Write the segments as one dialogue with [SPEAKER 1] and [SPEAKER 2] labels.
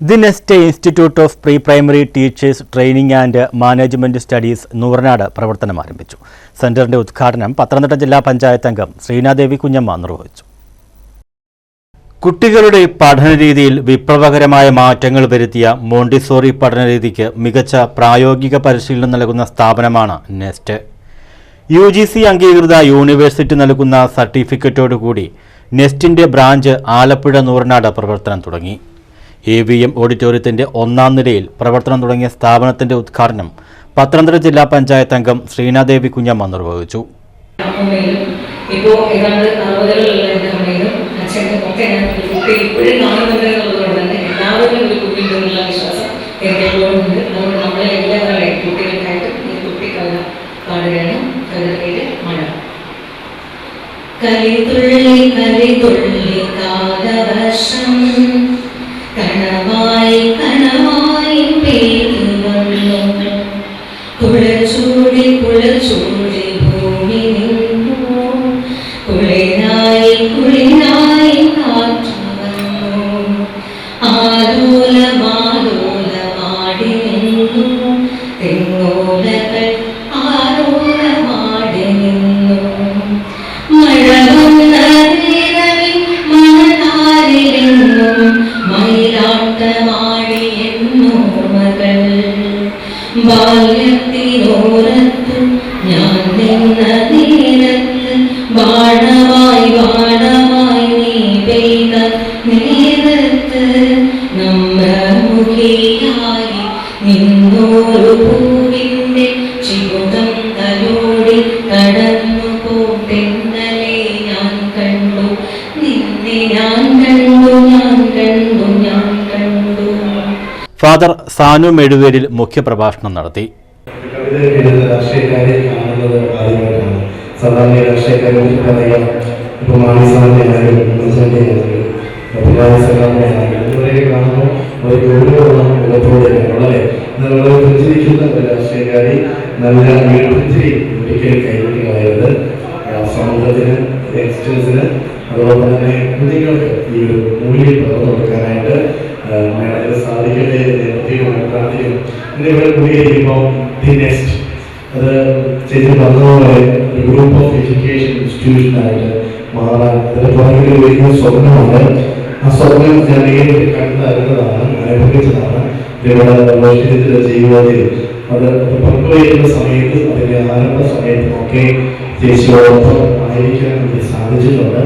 [SPEAKER 1] The Nest institute of pre primary teachers training and management studies Nooranad പ്രവർത്തനം ആരംഭിച്ചു. സെന്ററിന്റെ ഉദ്ഘാടനം പത്തനംതിട്ട ജില്ലാ പഞ്ചായത്ത് അംഗം ശ്രീനാദേവി കുഞ്ഞമ്മ നിർവഹിച്ചു. കുട്ടികളുടെ പഠനരീതിയിൽ വിപ്ലവകരമായ മാറ്റങ്ങൾ വരുത്തിയ മോണ്ടിസോറി പഠനരീതിക്ക് മികച്ച പ്രായോഗിക പരിശീലനം നൽകുന്ന സ്ഥാപനമാണ് നെസ്റ്റ്. യു ജി സി അംഗീകൃത യൂണിവേഴ്സിറ്റി നൽകുന്ന സർട്ടിഫിക്കറ്റോടുകൂടി നെസ്റ്റിന്റെ ബ്രാഞ്ച് ആലപ്പുഴ നൂറനാട് പ്രവർത്തനം തുടങ്ങി. എ വി എം ഓഡിറ്റോറിയത്തിന്റെ ഒന്നാം നിലയിൽ പ്രവർത്തനം തുടങ്ങിയ സ്ഥാപനത്തിന്റെ ഉദ്ഘാടനം പത്തനംതിട്ട ജില്ലാ പഞ്ചായത്ത് അംഗം ശ്രീനാദേവി കുഞ്ഞമ്മ നിർവഹിച്ചു.
[SPEAKER 2] കലിതുള്ളി കലിതുള്ളി കാലവർഷം. കണവായി കണവായി പെയ്തു വന്നു കുളച്ചൂടി കുളച്ചൂടി ഭൂമി നിന്നു വാണമായി ബാണമായി നീ കടന്നു ഞാൻ കണ്ടു നിന്നെ ഞാൻ കണ്ടു ഞാൻ കണ്ടു ഞാൻ കണ്ടു
[SPEAKER 1] ഫാദർ സാനു മെഴുവേരിൽ മുഖ്യപ്രഭാഷണം നടത്തി
[SPEAKER 3] കാണുന്നത് ആദ്യമായിട്ടാണ് സാധാരണ രാഷ്ട്രീയക്കാരെ കുറിച്ച് പറയാം. ഇപ്പൊ മാണിസാറിന്റെ ആണെങ്കിലും ഇവരെയൊക്കെ കാണുമ്പോൾ ഒരു ഗൗരവമാണ് മുഖത്തോടെ വളരെ നല്ല പുഞ്ചിരിക്കുന്ന ഒരു രാഷ്ട്രീയക്കാരി നല്ല ഈ പുഞ്ചിരി ഒരിക്കലും കൈവിട്ടുകളയരുത് സമൂഹത്തിന് യങ്സ്റ്റേഴ്സിന് അതോടൊപ്പം തന്നെ കുഞ്ഞുങ്ങൾക്ക് ഈ ഒരു മൂല്യം പകർന്നു കൊടുക്കാനായിട്ട് മേഡത്തിന് സാധിക്കട്ടെ പ്രത്യേകമായി പ്രാർത്ഥിക്കും എന്റെ ഇവിടെ കൂടിയിരിക്കുമ്പോൾ ദി നെക്സ്റ്റ്. അത് പറഞ്ഞതുപോലെ ഒരു ഗ്രൂപ്പ് ഓഫ് എഡ്യൂക്കേഷൻ ഇൻസ്റ്റിറ്റ്യൂഷനായിട്ട് മാറാൻ അതിന് പുറകിൽ ഒരു വലിയ സ്വപ്നമുണ്ട്. ആ സ്വപ്നം ഞാൻ നേരിട്ട് കണ്ടറിഞ്ഞതാണ് അനുഭവിച്ചതാണ്. ഇവിടെ റോഷിന്റെ ജീവിതത്തിൽ അത് പങ്കുവയ്ക്കുന്ന സമയത്ത് അതിന്റെ ആരംഭ സമയത്തും ഒക്കെ ചേച്ചിയോടൊപ്പം ആയിരിക്കാൻ എനിക്ക് സാധിച്ചിട്ടുണ്ട്.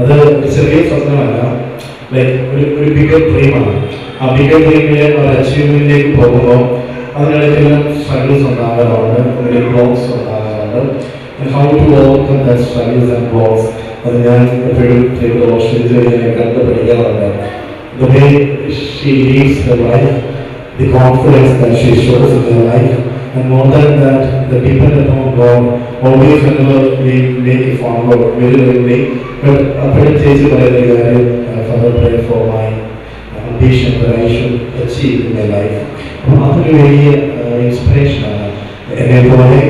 [SPEAKER 3] അത് ചെറിയ സ്വപ്നമല്ല ലൈക്ക് ഒരു ഒരു ബിഗർ ഡ്രീമാണ് ആ ബിഗർ ഡ്രീമിലെ ഒരു അച്ചീവ്മെന്റിലേക്ക് പോകുമ്പോൾ അതിനിടയ്ക്കെല്ലാം സ്ട്രഗിൾസ് ഉണ്ടാകാറുണ്ട് അതിൽ ബ്ലോക്സ് ഉണ്ടാകാറുണ്ട് how to overcome that struggles and blocks അത് ഞാൻ എപ്പോഴും ഓസ്ട്രേലിയയെ കണ്ട് പഠിക്കാറുണ്ട് The way she leads her life, the confidence that she shows in her life, and more than that, the depend upon God. Always whenever we make a phone call, very rarely, but അപ്പോഴും ചേച്ചി പറയുന്ന ഒരു കാര്യം further pray for my ambition that I should achieve in my life. അപ്പോൾ അതൊരു വലിയ ഇൻസ്പിറേഷനാണ് എന്നെ പോലെ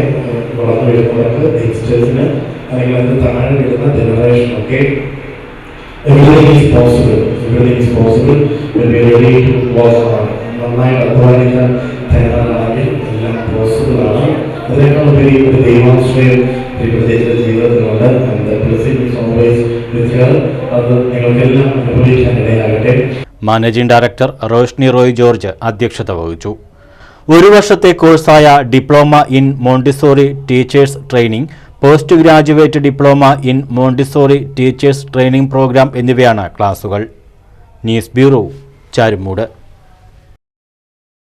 [SPEAKER 3] വളർന്നു വരുന്നവർക്ക് യങ്സ്റ്റേഴ്സിന് അല്ലെങ്കിൽ അതിന് താഴെ വരുന്ന ജനറേഷനൊക്കെ is possible when we are ready to work hard. നന്നായിട്ട് അധ്വാനിക്കാൻ തയ്യാറാണെങ്കിൽ എല്ലാം പോസിബിൾ ആണ്. അതിനേക്കാൾ ഉപരി ഒരു ദൈവാശ്രയം പ്രത്യേക ജീവിതത്തിലുണ്ട്. അത് നിങ്ങൾക്കെല്ലാം അനുഭവിക്കാൻ
[SPEAKER 1] മാനേജിംഗ് ഡയറക്ടർ റോഷ്നി റോയ് ജോർജ് അധ്യക്ഷത വഹിച്ചു. ഒരു വർഷത്തെ കോഴ്സായ diploma in Montessori teachers training post graduate diploma in Montessori teachers training program എന്നിവയാണ് ക്ലാസുകൾ. News bureau Charummood.